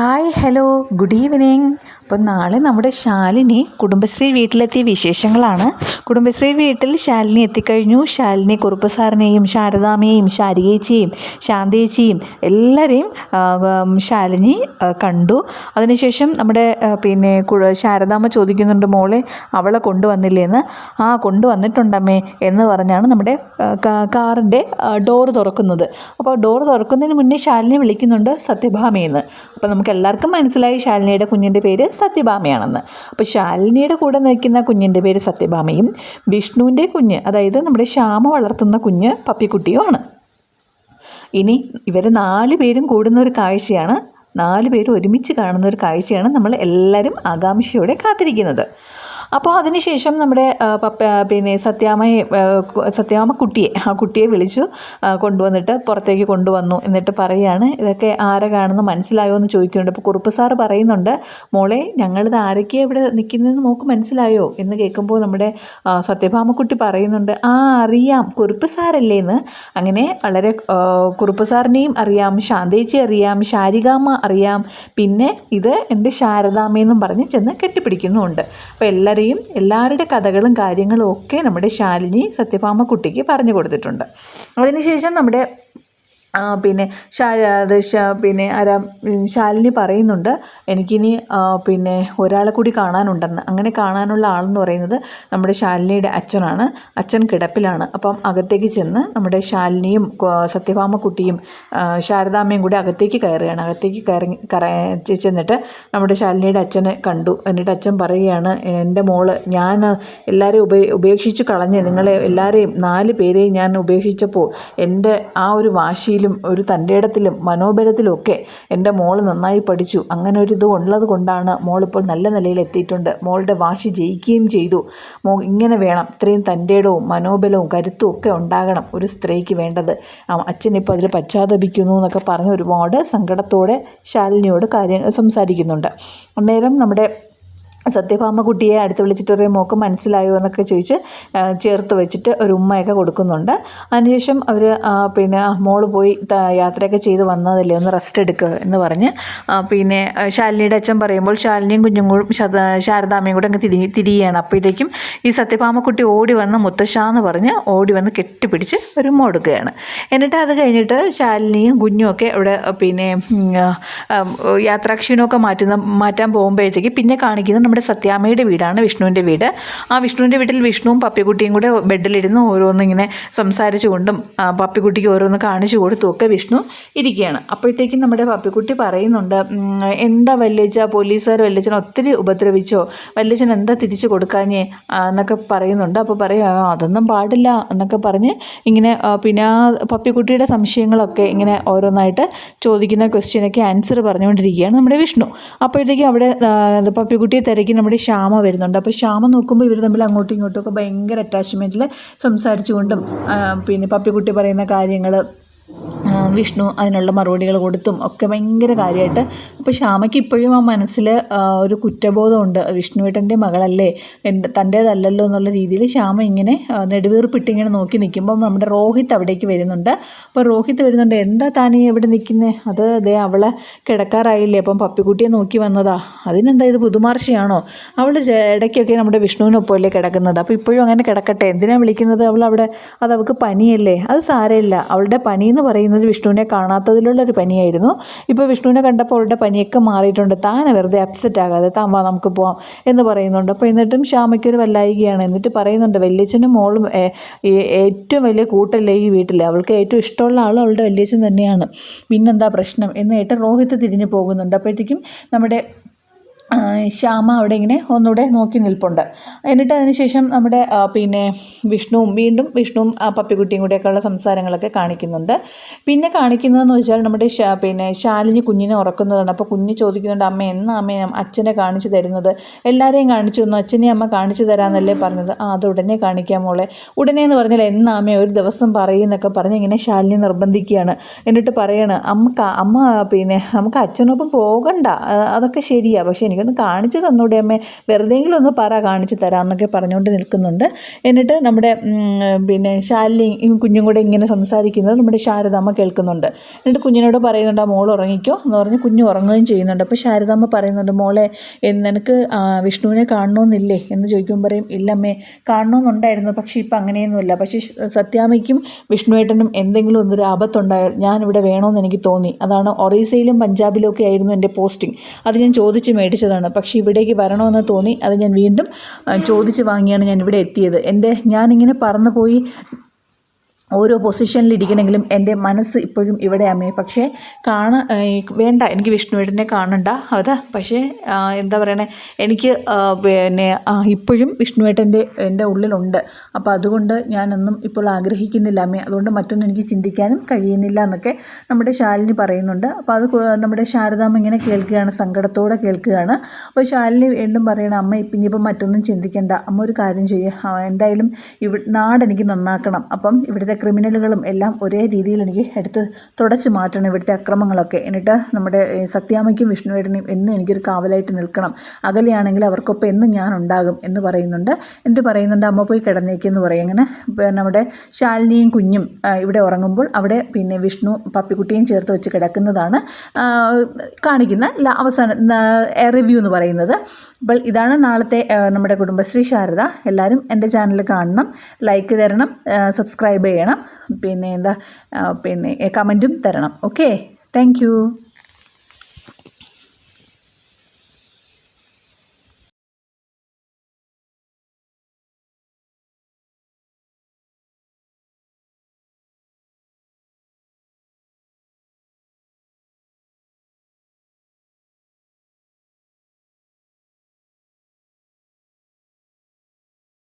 Hi hello good evening അപ്പം നാളെ നമ്മുടെ ശാലിനി കുടുംബശ്രീ വീട്ടിലെത്തിയ വിശേഷങ്ങളാണ്. കുടുംബശ്രീ വീട്ടിൽ ശാലിനി എത്തിക്കഴിഞ്ഞു. ശാലിനി കുറുപ്പ് സാറിനെയും ശാരദാമ്മയെയും ശാരികേച്ചിയും ശാന്തേച്ചിയും എല്ലാവരെയും ശാലിനി കണ്ടു. അതിനുശേഷം നമ്മുടെ പിന്നെ ശാരദാമ്മ ചോദിക്കുന്നുണ്ട് മോളെ അവളെ കൊണ്ടുവന്നില്ലേന്ന് ആ കൊണ്ടുവന്നിട്ടുണ്ടമ്മേ എന്ന് പറഞ്ഞാണ് നമ്മുടെ കാറിന്റെ ഡോറ് തുറക്കുന്നത്. അപ്പോൾ ഡോറ് തുറക്കുന്നതിന് മുന്നേ ശാലിനി വിളിക്കുന്നുണ്ട് സത്യഭാമയെന്ന് അപ്പോൾ നമുക്ക് എല്ലാവർക്കും മനസ്സിലായി ശാലിനിയുടെ കുഞ്ഞിന്റെ പേര് സത്യഭാമയാണെന്ന്. അപ്പോൾ ശാലിനിയുടെ കൂടെ നിൽക്കുന്ന കുഞ്ഞിന്റെ പേര് സത്യഭാമയും വിഷ്ണുവിന്റെ കുഞ്ഞ് അതായത് നമ്മുടെ ശ്യാമ വളർത്തുന്ന കുഞ്ഞ് പപ്പിക്കുട്ടിയുമാണ് ഇനി ഇവർ നാല് പേരും കൂടുന്ന ഒരു കാഴ്ചയാണ്. നാല് പേരും ഒരുമിച്ച് കാണുന്ന ഒരു കാഴ്ചയാണ് നമ്മൾ എല്ലാവരും ആകാംക്ഷയോടെ കാത്തിരിക്കുന്നത്. അപ്പോൾ അതിനുശേഷം നമ്മുടെ പിന്നെ സത്യാമ്മയെ സത്യാമ കുട്ടിയെ ആ കുട്ടിയെ വിളിച്ചു കൊണ്ടുവന്നിട്ട് പുറത്തേക്ക് കൊണ്ടുവന്നു എന്നിട്ട് പറയുകയാണ് ഇതൊക്കെ ആരെ കാണുന്നു? മനസ്സിലായോ? എന്ന് ചോദിക്കുന്നുണ്ട്. അപ്പോൾ കുറുപ്പ് സാറ് പറയുന്നുണ്ട് മോളെ ഞങ്ങളിത് ആരൊക്കെയാണ് ഇവിടെ നിൽക്കുന്നതെന്ന് നോക്ക് മനസ്സിലായോ? എന്ന് കേൾക്കുമ്പോൾ നമ്മുടെ സത്യഭാമക്കുട്ടി പറയുന്നുണ്ട് ആ അറിയാം കുറുപ്പ് സാറല്ലേ എന്ന് അങ്ങനെ വളരെ കുറുപ്പ് സാറിനെയും അറിയാം ശാന്തേച്ചി അറിയാം ശാരികാമ്മ അറിയാം പിന്നെ ഇത് എന്റെ ശാരദാമ്മയെന്നും പറഞ്ഞ് ചെന്ന് കെട്ടിപ്പിടിക്കുന്നുമുണ്ട്. അപ്പോൾ എല്ലാവരെയും എല്ലാവരുടെ കഥകളും കാര്യങ്ങളും ഒക്കെ നമ്മുടെ ശാലിനി സത്യഭാമ കുട്ടിക്ക് പറഞ്ഞു കൊടുത്തിട്ടുണ്ട്. അതിനുശേഷം നമ്മുടെ പിന്നെ അത് പിന്നെ ആരാ ശാലിനി പറയുന്നുണ്ട് എനിക്കിനി പിന്നെ ഒരാളെ കൂടി കാണാനുണ്ടെന്ന്. അങ്ങനെ കാണാനുള്ള ആളെന്ന് പറയുന്നത് നമ്മുടെ ശാലിനിയുടെ അച്ഛനാണ്. അച്ഛൻ കിടപ്പിലാണ്. അപ്പം അകത്തേക്ക് ചെന്ന് നമ്മുടെ ശാലിനിയും സത്യഭാമക്കുട്ടിയും ശാരദാമ്മയും കൂടി അകത്തേക്ക് കയറുകയാണ്. അകത്തേക്ക് കയറി ചെന്നിട്ട് നമ്മുടെ ശാലിനിയുടെ അച്ഛനെ കണ്ടു. എന്നിട്ട് അച്ഛൻ പറയുകയാണ് എന്റെ മോൾ ഞാൻ എല്ലാവരെയും ഉപ ഉപേക്ഷിച്ച് കളഞ്ഞ് നിങ്ങളെ എല്ലാവരെയും നാല് പേരെയും ഞാൻ ഉപേക്ഷിച്ചപ്പോൾ എന്റെ ആ ഒരു വാശിയിലും ഒരു തന്റെ ഇടത്തിലും മനോബലത്തിലും ഒക്കെ എന്റെ മോൾ നന്നായി പഠിച്ചു. അങ്ങനെ ഒരു ഇത് ഉള്ളത് കൊണ്ടാണ് മോളിപ്പോൾ നല്ല നിലയിൽ എത്തിയിട്ടുണ്ട്. മോളുടെ വാശി ജയിക്കുകയും ചെയ്തു. മോ ഇങ്ങനെ വേണം. ഇത്രയും തന്റെ ഇടവും മനോബലവും കരുത്തും ഒക്കെ ഉണ്ടാകണം ഒരു സ്ത്രീക്ക് വേണ്ടത്. അച്ഛനിപ്പോൾ ഇപ്പോൾ അതിൽ പശ്ചാത്തപിക്കുന്നു എന്നൊക്കെ പറഞ്ഞ് ഒരുപാട് സങ്കടത്തോടെ ശാലിനിയോട് കാര്യം സംസാരിക്കുന്നുണ്ട്. അന്നേരം നമ്മുടെ സത്യഭാമ കുട്ടിയെ അടുത്ത് വിളിച്ചിട്ട് ഒരേ മോക്ക് മനസ്സിലായോ? എന്നൊക്കെ ചോദിച്ച് ചേർത്ത് വെച്ചിട്ട് ഒരു ഉമ്മയൊക്കെ കൊടുക്കുന്നുണ്ട്. അതിനുശേഷം അവർ പിന്നെ മോൾ പോയി യാത്രയൊക്കെ ചെയ്ത് വന്നതല്ലേ ഒന്ന് റെസ്റ്റ് എടുക്കുക എന്ന് പറഞ്ഞ് പിന്നെ ശാലിനിയുടെ അച്ഛൻ പറയുമ്പോൾ ശാലിനിയും കുഞ്ഞും കൂടും ശത- ശാരദാമ്മയും കൂടെ അങ്ങ് തിരി തിരിയുകയാണ് അപ്പോഴത്തേക്കും ഈ സത്യഭാമ കുട്ടി ഓടി വന്ന് മുത്തശ്ശാന്ന് പറഞ്ഞ് ഓടി വന്ന് കെട്ടിപ്പിടിച്ച് ഒരു ഉമ്മ കൊടുക്കുകയാണ്. എന്നിട്ട് അത് കഴിഞ്ഞിട്ട് ശാലിനിയും കുഞ്ഞും ഒക്കെ ഇവിടെ പിന്നെ യാത്രാക്ഷീണമൊക്കെ മാറ്റുന്ന മാറ്റാൻ പോകുമ്പോഴത്തേക്ക് പിന്നെ കാണിക്കുന്നത് നമ്മുടെ സത്യാമ്മയുടെ വീടാണ് വിഷ്ണുവിന്റെ വീട്. ആ വിഷ്ണുവിന്റെ വീട്ടിൽ വിഷ്ണുവും പപ്പിക്കുട്ടിയും കൂടെ ബെഡിലിരുന്ന് ഓരോന്നും ഇങ്ങനെ സംസാരിച്ചു കൊണ്ടും ആ, പപ്പിക്കുട്ടിക്ക് ഓരോന്ന് കാണിച്ചു കൊടുത്തും ഒക്കെ വിഷ്ണു ഇരിക്കുകയാണ്. അപ്പോഴത്തേക്കും നമ്മുടെ പപ്പിക്കുട്ടി പറയുന്നുണ്ട് എന്താ വല്യച്ച പോലീസുകാർ വല്യച്ചനെ ഒത്തിരി ഉപദ്രവിച്ചോ? വല്യച്ചൻ എന്താ തിരിച്ചു കൊടുക്കാഞ്ഞേ? എന്നൊക്കെ പറയുന്നുണ്ട്. അപ്പോൾ പറയാ അതൊന്നും പാടില്ല എന്നൊക്കെ പറഞ്ഞ് ഇങ്ങനെ പിന്നെ പപ്പിക്കുട്ടിയുടെ സംശയങ്ങളൊക്കെ ഇങ്ങനെ ഓരോന്നായിട്ട് ചോദിക്കുന്ന ക്വസ്റ്റ്യനൊക്കെ ആൻസർ പറഞ്ഞുകൊണ്ടിരിക്കുകയാണ് നമ്മുടെ വിഷ്ണു. അപ്പോഴത്തേക്കും അവിടെ പപ്പിക്കുട്ടിയെ നമ്മുടെ ശ്യാമ വരുന്നുണ്ട്. അപ്പോൾ ശ്യാമ നോക്കുമ്പോൾ ഇവർ തമ്മിൽ അങ്ങോട്ടും ഇങ്ങോട്ടും ഒക്കെ ഭയങ്കര അറ്റാച്ച്മെന്റിൽ സംസാരിച്ചുകൊണ്ടും പിന്നെ പപ്പിക്കുട്ടി പറയുന്ന കാര്യങ്ങൾ വിഷ്ണു അതിനുള്ള മറുപടികൾ കൊടുത്തും ഒക്കെ ഭയങ്കര കാര്യമായിട്ട്. അപ്പോൾ ശ്യാമയ്ക്ക് ഇപ്പോഴും ആ മനസ്സിൽ ഒരു കുറ്റബോധമുണ്ട്. വിഷ്ണുവേട്ടന്റെ മകളല്ലേ? എന്റെ തന്റേതല്ലല്ലോ എന്നുള്ള രീതിയിൽ ശ്യാമ ഇങ്ങനെ നെടുവീർപ്പിട്ടിങ്ങനെ നോക്കി നിൽക്കുമ്പോൾ നമ്മുടെ രോഹിത് അവിടേക്ക് വരുന്നുണ്ട്. അപ്പോൾ രോഹിത് വരുന്നുണ്ട് എന്താ താനീ എവിടെ നിൽക്കുന്നത് അത് ദേ അവളെ കിടക്കാറായില്ലേ? അപ്പം പപ്പിക്കുട്ടിയെ നോക്കി വന്നതാ. അതിനെന്താ ഇത് പുതുമാർശിയാണോ അവൾ ഇടയ്ക്കൊക്കെ നമ്മുടെ വിഷ്ണുവിനൊപ്പമല്ലേ കിടക്കുന്നത്. അപ്പോൾ ഇപ്പോഴും അങ്ങനെ കിടക്കട്ടെ? എന്തിനാണ് വിളിക്കുന്നത് അവൾ അവിടെ അത് അവൾക്ക് പനിയല്ലേ? അത് സാരമില്ല. അവളുടെ പനി എന്ന് പറയുന്നത് വിഷ്ണുവിനെ കാണാത്തതിലുള്ള ഒരു പനിയായിരുന്നു. ഇപ്പോൾ വിഷ്ണുവിനെ കണ്ടപ്പോൾ അവളുടെ പനിയൊക്കെ മാറിയിട്ടുണ്ട്. താൻ വെറുതെ അപ്സെറ്റ് ആകാതെ താൻ വാ നമുക്ക് പോവാം എന്ന് പറയുന്നുണ്ട്. അപ്പോൾ എന്നിട്ടും ശ്യാമയ്ക്കൊരു വല്ലായികയാണ്. എന്നിട്ട് പറയുന്നുണ്ട് വല്യച്ഛനും മോളും ഏറ്റവും വലിയ കൂട്ടല്ലേ ഈ വീട്ടിൽ അവൾക്ക് ഏറ്റവും ഇഷ്ടമുള്ള ആൾ അവളുടെ വല്യച്ഛൻ തന്നെയാണ്. പിന്നെന്താ പ്രശ്നം? എന്ന് ഏട്ടൻ രോഹിത്ത് തിരിഞ്ഞു പോകുന്നുണ്ട്. അപ്പോഴത്തേക്കും നമ്മുടെ ശ്യാമ അവിടെ ഇങ്ങനെ ഒന്നുകൂടെ നോക്കി നിൽപ്പുണ്ട്. എന്നിട്ട് അതിനുശേഷം നമ്മുടെ പിന്നെ വിഷ്ണുവും വീണ്ടും വിഷ്ണുവും പപ്പിക്കുട്ടിയും കൂടെയൊക്കെയുള്ള സംസാരങ്ങളൊക്കെ കാണിക്കുന്നുണ്ട്. പിന്നെ കാണിക്കുന്നതെന്ന് വെച്ചാൽ നമ്മുടെ പിന്നെ ശാലിനി കുഞ്ഞിനെ ഉറക്കുന്നതാണ്. അപ്പോൾ കുഞ്ഞ് ചോദിക്കുന്നുണ്ട് അമ്മ എന്നാ അമ്മ അച്ഛനെ കാണിച്ചു തരുന്നത്? എല്ലാവരെയും കാണിച്ചു തന്നു. അച്ഛനെ അമ്മ കാണിച്ചു തരാമെന്നല്ലേ പറഞ്ഞത്? ആ അത് ഉടനെ കാണിക്കാം മോളെ. ഉടനെ എന്ന് പറഞ്ഞാൽ എന്നാ അമ്മ ഒരു ദിവസം പറയുന്നൊക്കെ പറഞ്ഞ് ഇങ്ങനെ ശാലിനി നിർബന്ധിക്കുകയാണ്. എന്നിട്ട് പറയാണ് അമ്മ അമ്മ പിന്നെ നമുക്ക് അച്ഛനൊപ്പം പോകണ്ട. അതൊക്കെ ശരിയാണ് പക്ഷേ എനിക്ക് എനിക്കൊന്ന് കാണിച്ച് തന്നൂടെ അമ്മേ. വെറുതെയെങ്കിലും ഒന്ന് പറ കാണിച്ച് തരാമെന്നൊക്കെ പറഞ്ഞുകൊണ്ട് നിൽക്കുന്നുണ്ട്. എന്നിട്ട് നമ്മുടെ പിന്നെ ശാലിനി കുഞ്ഞും കൂടെ ഇങ്ങനെ സംസാരിക്കുന്നത് നമ്മുടെ ശാരദാമ്മ കേൾക്കുന്നുണ്ട്. എന്നിട്ട് കുഞ്ഞിനോട് പറയുന്നുണ്ട് ആ മോൾ ഉറങ്ങിക്കോ എന്ന് പറഞ്ഞ് കുഞ്ഞ് ഉറങ്ങുകയും ചെയ്യുന്നുണ്ട്. അപ്പോൾ ശാരദാമ്മ പറയുന്നുണ്ട് മോളെ നിനക്ക് വിഷ്ണുവിനെ കാണണമെന്നില്ലേ എന്ന് ചോദിക്കുമ്പോൾ പറയും ഇല്ലമ്മേ കാണണമെന്നുണ്ടായിരുന്നു പക്ഷേ ഇപ്പം അങ്ങനെയൊന്നുമില്ല. പക്ഷേ സത്യാമയ്ക്കും വിഷ്ണുവേട്ടനും എന്തെങ്കിലും ഒന്നൊരു ആപത്തുണ്ടായാൽ ഞാനിവിടെ വേണമെന്ന് എനിക്ക് തോന്നി. അതാണ് ഒറീസയിലും പഞ്ചാബിലും ഒക്കെ ആയിരുന്നു എന്റെ പോസ്റ്റിംഗ്. അത് ഞാൻ ചോദിച്ച് മേടിച്ചതാണ്. പക്ഷേ ഇവിടേക്ക് വരണമെന്ന് തോന്നി. അത് ഞാൻ വീണ്ടും ചോദിച്ച് വാങ്ങിയാണ് ഞാൻ ഇവിടെ എത്തിയത്. എന്റെ ഞാനിങ്ങനെ പറന്നു പോയി ഓരോ പൊസിഷനിലിരിക്കണമെങ്കിലും എന്റെ മനസ്സ് ഇപ്പോഴും ഇവിടെ അമ്മേ. പക്ഷേ കാണ വേണ്ട എനിക്ക് വിഷ്ണുവേട്ടനെ കാണണ്ട. അതാ പക്ഷേ എന്താ പറയണേ എനിക്ക് പിന്നെ ഇപ്പോഴും വിഷ്ണുവേട്ടന്റെ എന്റെ ഉള്ളിലുണ്ട്. അപ്പോൾ അതുകൊണ്ട് ഞാനൊന്നും ഇപ്പോൾ ആഗ്രഹിക്കുന്നില്ല അമ്മേ. അതുകൊണ്ട് മറ്റൊന്നും എനിക്ക് ചിന്തിക്കാനും കഴിയുന്നില്ല എന്നൊക്കെ നമ്മുടെ ശാലിനി പറയുന്നുണ്ട്. അപ്പോൾ അത് നമ്മുടെ ശാരദാമ്മ ഇങ്ങനെ കേൾക്കുകയാണ് സങ്കടത്തോടെ കേൾക്കുകയാണ്. അപ്പോൾ ശാലിനി വീണ്ടും പറയണം അമ്മ ഇപ്പം മറ്റൊന്നും ചിന്തിക്കേണ്ട. അമ്മ ഒരു കാര്യം ചെയ്യുക എന്തായാലും ഇവ നാടെനിക്ക് നന്നാക്കണം. അപ്പം ഇവിടുത്തെ ക്രിമിനലുകളും എല്ലാം ഒരേ രീതിയിൽ എനിക്ക് എടുത്ത് തുടച്ചു മാറ്റണം ഇവിടുത്തെ അക്രമങ്ങളൊക്കെ. എന്നിട്ട് നമ്മുടെ സത്യാമയ്ക്കും വിഷ്ണുവേടനെയും എന്നും എനിക്കൊരു കാവലായിട്ട് നിൽക്കണം. അകലെയാണെങ്കിൽ അവർക്കൊപ്പം എന്നും ഞാൻ ഉണ്ടാകും എന്ന് പറയുന്നുണ്ട്. എന്നിട്ട് പറയുന്നുണ്ട് അമ്മ പോയി കിടന്നേക്കെന്ന് പറയും. അങ്ങനെ നമ്മുടെ ശാലിനിയും കുഞ്ഞും ഇവിടെ ഉറങ്ങുമ്പോൾ അവിടെ പിന്നെ വിഷ്ണു പപ്പിക്കുട്ടിയും ചേർത്ത് വെച്ച് കിടക്കുന്നതാണ് കാണിക്കുന്ന അവസാന റിവ്യൂ എന്ന് പറയുന്നത്. അപ്പോൾ ഇതാണ് നാളത്തെ നമ്മുടെ കുടുംബശ്രീ ശാരദ. എല്ലാവരും എന്റെ ചാനൽ കാണണം ലൈക്ക് തരണം സബ്സ്ക്രൈബ് ചെയ്യണം. പിന്നെ എന്താ പിന്നെ കമന്റും തരണം. Okay thank